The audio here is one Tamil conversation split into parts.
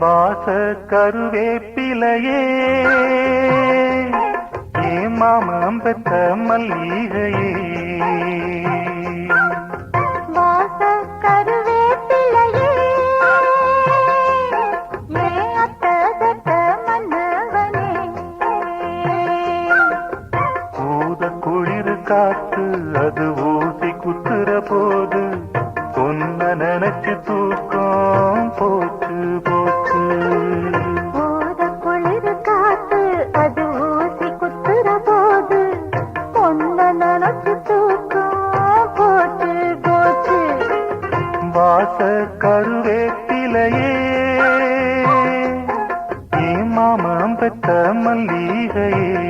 வாச கருவேப்பிலையே ஏ மாமம் பெற்ற மல்லிகையே. காத்து அது ஊசி குத்துற போது பொன்ன நினைச்சு தூக்கம் போச்சு. வாச கருவேப்பிலையே. ஏ மாமம் பெற்ற மல்லிகையே.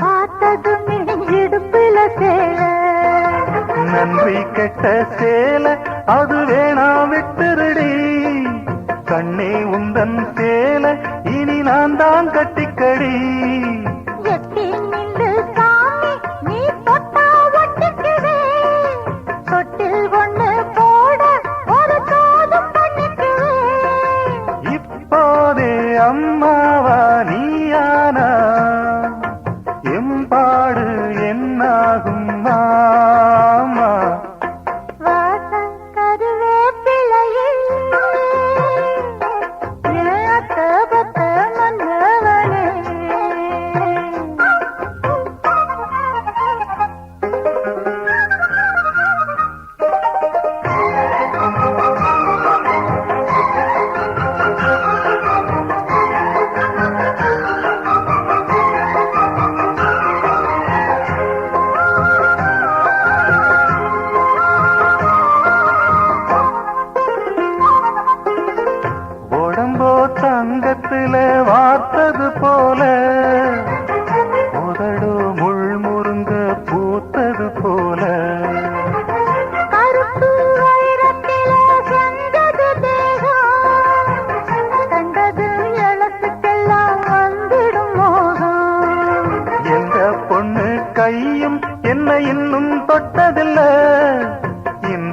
பார்த்ததும் இடுப்புல சேல நன்றி கெட்ட சேல அது வேணா விட்டுருடி. கண்ணே உந்தன் சேல இனி நான் தான் கட்டிக்கடி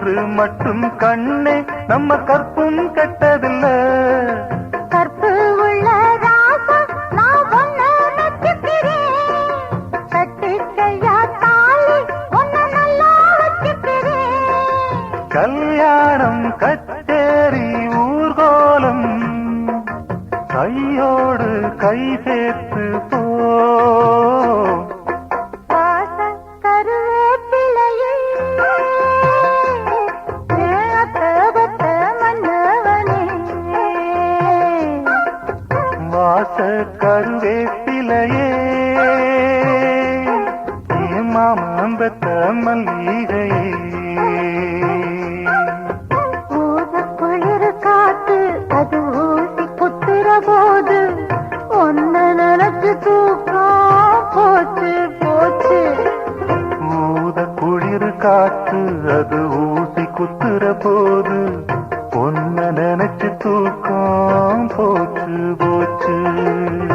ஒன்று மட்டும் கண்ணே நம்ம கற்பும் கெட்டதில்ல. வாச கருவேப்பிலையே மாமந்த மல்லிகையே குளிர் காத்து அது ஊசி குத்துற போது ஒன்னு நினைச்சு தூக்கம் போச்சு போச்சு. ஊத குளிர் காத்து அது ஊசி குத்துற போது ஒன்ன நினைச்சு தூக்கம் போச்சு போச்சு. আছে